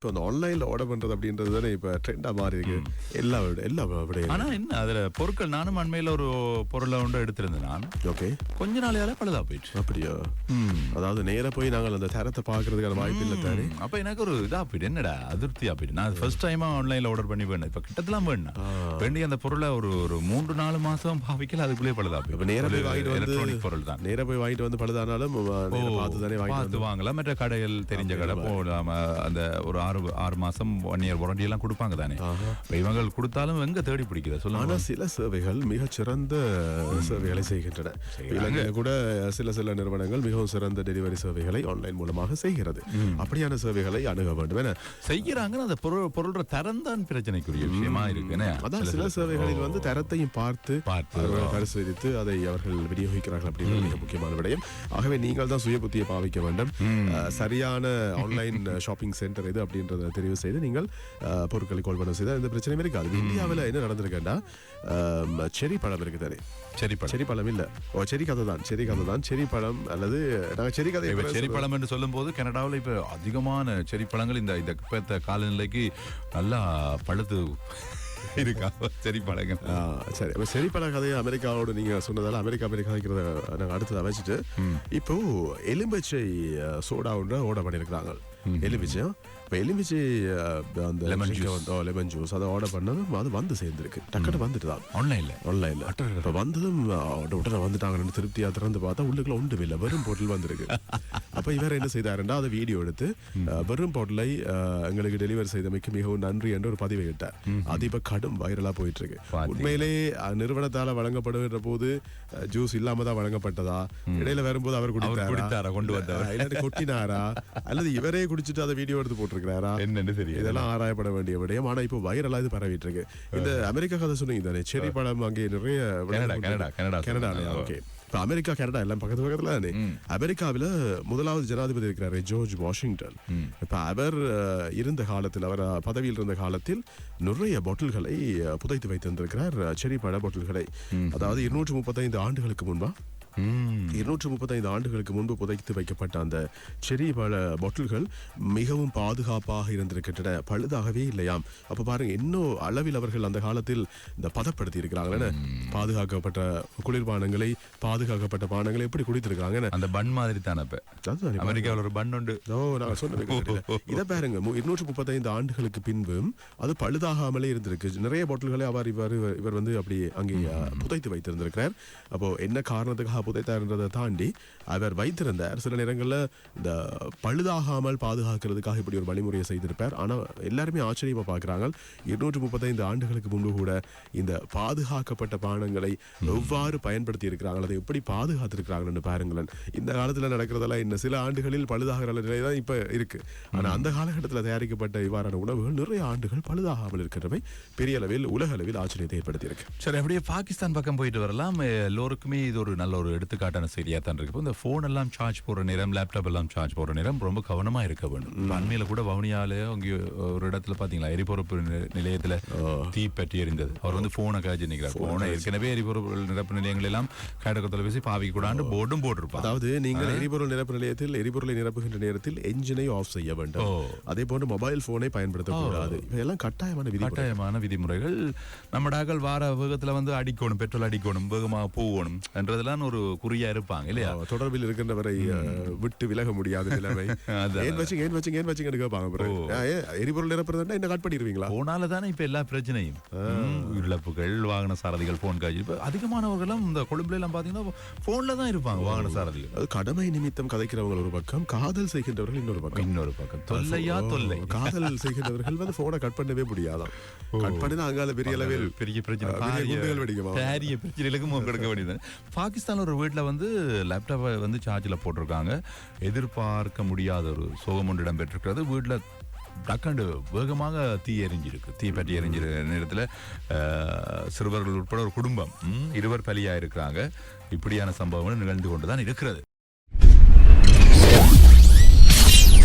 இப்போ இந்த ஆன்லைன்ல ஆர்டர் பண்றது அப்படின்றது தானே இப்போ ட்ரெண்டா மாறி இருக்கு. எல்லா எல்லா விட ஆனா என்ன அதுல பொருட்கள் நானும் அண்மையில ஒரு பொருளை ஒன்று எடுத்திருந்தேன் நான். ஓகே. கொஞ்ச நாளையால பழுதா போயிடுச்சு. அப்படியா. அதாவது நேரா போய் நாங்கள் அந்த தரத்தை பார்க்கறதுக்கான வாய்ப்பு இல்லை தானே? அப்ப எனக்கு ஒரு இதா போயிட்டு என்னடா அதிருப்தியா போயிட்டு நான் ஃபர்ஸ்ட் டைமா ஆன்லைன்ல ஆர்டர் பண்ணி வேணும். இப்ப கிட்டத்தெல்லாம் வேணும் வேண்டி அந்த பொருளை ஒரு ஒரு மூன்று நாலு மாசம் பாவிக்கல அதுக்குள்ளே பழுதா இப்ப நேரா போய் வாங்கிட்டு வந்து எலக்ட்ரானிக் பொருள் தான். நேரா போய் வாங்கிட்டு வந்து பழுதானாலும் பார்த்து தானே வாங்கிட்டு வாங்கலாம். மற்ற கடைகள் தெரிஞ்ச கடை போலாம் அந்த ஒரு ஆறு ஆறு மாசம் ஒன் இயர் வாரண்டி எல்லாம் கொடுப்பாங்க தானே? இவங்க கொடுத்தாலும் எங்க தேடி பிடிக்குது? சொல்லுங்க. சில சேவைகள் மிகச் சிறந்த சேவைகளை செய்கின்றன. இலங்கையில கூட சில சில நிறுவனங்கள் மிகவும் சிறந்த டெலிவரி சேவைகளை ஆன்லைன் மூலமாக செய்கிறது. அப்படியான சேவைகளை அணுக வேண்டும் என. செய்யறாங்கன்னு அந்த பொருள் பொருளோட தரம் தான் பிரச்சனைக்குரிய விஷயமா இருக்கு? அதான் சில சேவைகளில் வந்து தரத்தையும் பார்த்து பரிசோதித்து அதை அவர்கள் விநியோகிக்கிறார்கள் அப்படிங்கிறது மிக முக்கியமான விடயம். ஆகவே நீங்கள் தான் சுய புத்தியை பாவிக்க வேண்டும். சரியான ஆன்லைன் ஷாப்பிங் சென்டர் எது அப்படின்றத தெரிவு செய்து நீங்கள் பொருட்களை கொள்வனம் செய்தால் எந்த பிரச்சனையும் இருக்காது. இந்தியாவில் என்ன நடந்திருக்கேன்டா செரி பழம் இருக்குது தானே? சரி பழம். செரி பழம் இல்ல. ஓ செரி கதை தான் செரி கதை தான். செரி பழம் அல்லது நாங்க செரி கதை இப்ப செரி பழம் என்று சொல்லும் போது கனடாவில் இப்ப அதிகமான செரி பழங்கள் இந்த இந்த காலநிலைக்கு நல்லா பழுத்து இருக்கா செரி பழங்கள். ஆ, சரி. அப்ப செரிப்பழ கதையை அமெரிக்காவோட நீங்க சொன்னதால அமெரிக்கா அமெரிக்கா கதைக்கிறத நாங்க அடுத்ததை வச்சுட்டு இப்போ எலும்பிச்சை சோடா ஒன்று ஓட பண்ணியிருக்கிறாங்க. எலுமிச்சை இப்போ எலுமிச்சை அந்த Lemon drink வந்து லெமன் ஜூஸ் அதை ஆர்டர் பண்ணதும் அது வந்து சேர்ந்துருக்கு. டக்குனு வந்துட்டு தான் ஆன்லைன்ல ஆன்லைன்ல இப்போ வந்ததும் உடனே வந்துட்டாங்கன்னு திருப்தியா திறந்து பார்த்தா உள்ளுக்குள்ள ஒன்றும் இல்லை வெறும் பொருள் வந்திருக்கு. அப்ப இவர் என்ன செய்தாருன்னா அதை வீடியோ எடுத்து வெறும் பொருளை எங்களுக்கு டெலிவரி செய்தமைக்கு மிகவும் நன்றி என்று ஒரு பதிவை இட்டார். அது இப்ப கடும் வைரலா போயிட்டு இருக்கு. உண்மையிலே நிறுவனத்தால வழங்கப்படுகின்ற போது ஜூஸ் இல்லாம தான் வழங்கப்பட்டதா? இடையில வரும்போது அவர் குடித்தாரா? கொண்டு வந்தாரா? கொட்டினாரா? அல்லது இவரே குடிச்சிட்டு அதை வீடியோ எடுத்து போட்டிருக்கிறாரா என்னன்னு தெரியும் இதெல்லாம் ஆராயப்பட வேண்டிய விடயம். ஆனா இப்போ வைரலா இது பரவிட்டு இருக்கு இந்த அமெரிக்கா கதை சொன்னீங்க தானே? செரி பழம் அங்கே நிறைய கனடா. ஓகே இப்போ அமெரிக்கா கனடா எல்லாம் பக்கத்து பக்கத்துல தானே? அமெரிக்காவில் முதலாவது ஜனாதிபதி இருக்கிறாரு ஜோர்ஜ் வாஷிங்டன். இப்ப அவர் இருந்த காலத்தில் அவர் பதவியில் இருந்த காலத்தில் நிறைய பாட்டில்களை புதைத்து வைத்திருந்திருக்கிறார் செரி பழ பாட்டில்களை. அதாவது இருநூற்று முப்பத்தைந்து ஆண்டுகளுக்கு முன்பா. இருநூற்று முப்பத்தைந்து ஆண்டுகளுக்கு முன்பு புதைத்து வைக்கப்பட்ட அந்த செரி பழ பாட்டில்கள் மிகவும் பாதுகாப்பாக இருந்திருக்கின்றன. பழுதாகவே இல்லையாம். அப்ப பாருங்க இன்னும் அளவில் அவர்கள் அந்த காலத்தில் இந்த பதப்படுத்தி இருக்கிறாங்க பாதுகாக்கப்பட்ட குளிர்பானங்களை பாதுகாக்கப்பட்ட பானங்களை எப்படி குடித்திருக்காங்க அந்த பன் மாதிரி தானே அமெரிக்காவில் ஒரு பன் உண்டு. ஓ நான். இதை பாருங்க இருநூற்று முப்பத்தைந்து ஆண்டுகளுக்கு பின்பும் அது பழுதாகாமலே இருந்திருக்கு. நிறைய பாட்டில்களை அவர் இவர் இவர் வந்து அப்படி அங்கே புதைத்து வைத்திருந்திருக்கிறார். அப்போ என்ன காரணத்துக்காக புதைத்தார்ன்றதை தாண்டி அவர் வைத்திருந்தார் சில நேரங்களில் இந்த பழுதாகாமல் பாதுகாக்கிறதுக்காக இப்படி ஒரு வழிமுறையை செய்திருப்பார். ஆனால் எல்லாருமே ஆச்சரியமாக பார்க்குறாங்க இருநூற்று முப்பத்தைந்து ஆண்டுகளுக்கு முன்பு கூட இந்த பாதுகாக்கப்பட்ட பானங்களை எவ்வாறு பயன்படுத்தி இருக்கிறாங்க அதை எப்படி பாதுகாத்திருக்கிறாங்கன்னு பாருங்களேன். இந்த காலத்தில் நடக்கிறதெல்லாம் இன்னும் சில ஆண்டுகளில் பழுதாகிற நிலை தான் இப்போ இருக்குது ஆனால் அந்த காலகட்டத்தில் தயாரிக்கப்பட்ட இவ்வாறான உணவுகள் நிறைய ஆண்டுகள் பழுதாகாமல் இருக்கிறவை பெரிய அளவில் உலக அளவில் ஆச்சரியத்தை ஏற்படுத்தியிருக்கு. சரி அப்படியே பாகிஸ்தான் பக்கம் போயிட்டு வரலாம். எல்லோருக்குமே இது ஒரு நல்ல ஒரு எடுத்துக்காட்டான செய்தியா தான் இருக்கு. இந்த போன் எல்லாம் சார்ஜ் போடுற நேரம் லேப்டாப் எல்லாம் சார்ஜ் போடுற நேரம் ரொம்ப கவனமா இருக்க வேண்டும். அண்மையில கூட வவுனியால அங்கே ஒரு இடத்துல பாத்தீங்களா எரிபொருப்பு நிலையத்துல தீ பற்றி எரிந்தது. அவர் வந்து போனை காய்ச்சி நிற்கிறார் போனை ஏற்கனவே எரிபொருள் நிரப்பு நிலையங்கள் எல்லாம் கடக்க தொலைபேசி பாவிக்க கூடாண்டு போர்டும் போட்டிருப்பாங்க அதாவது நீங்கள் எரிபொருள் நிரப்பு நிலையத்தில் எரிபொருளை நிரப்புகின்ற நேரத்தில் என்ஜினை ஆஃப் செய்ய வேண்டும். அதே போன்று மொபைல் போனை பயன்படுத்தக்கூடாது. இவையெல்லாம் கட்டாயமான விதி கட்டாயமான விதிமுறைகள். நம்மடாக்கள் வார வேகத்துல வந்து அடிக்கணும் பெட்ரோல் அடிக்கணும் வேகமாக போகணும் என்றதெல்லாம் ஒரு குறியா இருப்பாங்க இல்லையா? தொடர்பில் இருக்கின்றவரை விட்டு விலக முடியாத நிலைமை. ஏன் வச்சுங்க ஏன் வச்சுங்க ஏன் வச்சுங்க கேட்பாங்க எரிபொருள் நிரப்புறதுன்னா என்ன கட் பண்ணிடுவீங்களா? போனால தானே இப்ப எல்லா பிரச்சனையும். இழப்புகள் வாகன சாரதிகள் போன் காட்சி இப்ப அதிகமானவர்களும் இந்த கொழும்புல எல்லாம் பாத்தீங்கன்னா போன்ல தான் இருப்பாங்க வாகன சாரதிகள். கடமை நிமித்தம் கதைக்கிறவங்க ஒரு பக்கம் காதல் செய்கின்றவர்கள் இன்னொரு பக்கம். இன்னொரு பக்கம். தொல்லையா தொல்லை. காதல் செய்கின்றவர்கள் வந்து போனை கட் பண்ணவே முடியாதாம் கட் பண்ணினா அங்கால பெரிய அளவில் பெரிய பிரச்சனை. பெரிய பாரிய- குண்டுகள் வெடிக்குமா? ஒரு வந்து லேப்டாப்பை வந்து சார்ஜில் போட்டிருக்காங்க. எதிர்பார்க்க முடியாத ஒரு சோகம் ஒன்று இடம்பெற்றிருக்கிறது. வீட்டில் டக்காண்டு வேகமாக தீ எரிஞ்சிருக்கு. தீ பற்றி எரிஞ்சிரு நேரத்தில் சிறுவர்கள் உட்பட ஒரு குடும்பம் ம், இருவர் பலியாக இருக்கிறாங்க இப்படியான சம்பவங்கள் நிகழ்ந்து கொண்டு தான் இருக்கிறது.